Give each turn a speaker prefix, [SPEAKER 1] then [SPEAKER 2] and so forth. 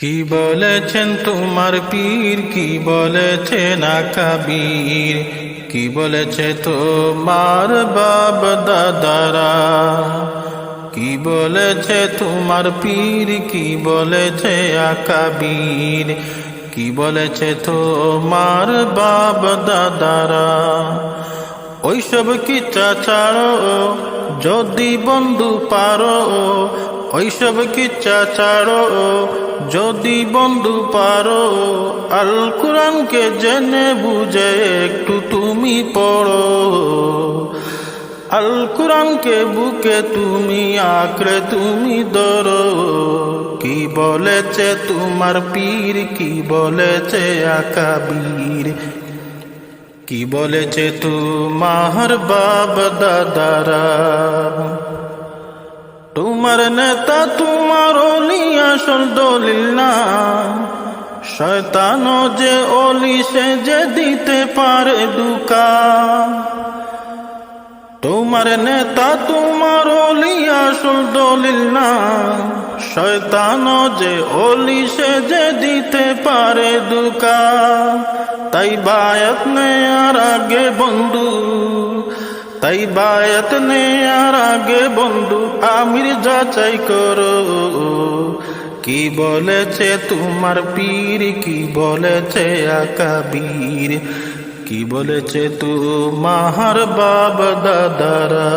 [SPEAKER 1] কি বলেছেন তোমার পীর? কি বলেছেন আকাবীর? কি বলেছে তোমার বাব দাদারা? কি বলেছে তোমার পীর? কি বলেছে আকাবীর? কি বলেছে তোমার বাব দাদারা? ওইসব কিচ্ছা ছাড়ো যদি বন্ধু পারো, ওইসব কিচ্ছা ছাড়ো যদি বন্ধু পারো আল কোরআনকে জেনে বুঝে একটু তুমি পড়ো। আল কোরআনকে বুকে তুমি, আঁকড়ে তুমি ধরো। কি বলেছে তোমার পীর, কি বলেছে আকাবীর? কি বলেছে তোমার বাপ দাদারা? তোমার নেতা তোমার আসল দলিল না। শয়তান যে অলি, সে যে দিতে পারে দুকা। তোমার নেতা তোমার অলি আসল দলিল না। শয়তান যে অলি, সে যে দিতে পারে দুকা। তাই বায়াত নেয়ার আগে বন্ধু। তাই বায়াত নেয়ার আগে বন্ধু, আমির যাচাই করো। কি বলেছে তোমার পীর, কি বলেছে আকাবীর? কি বলেছে তোমার বাবা দাদারা?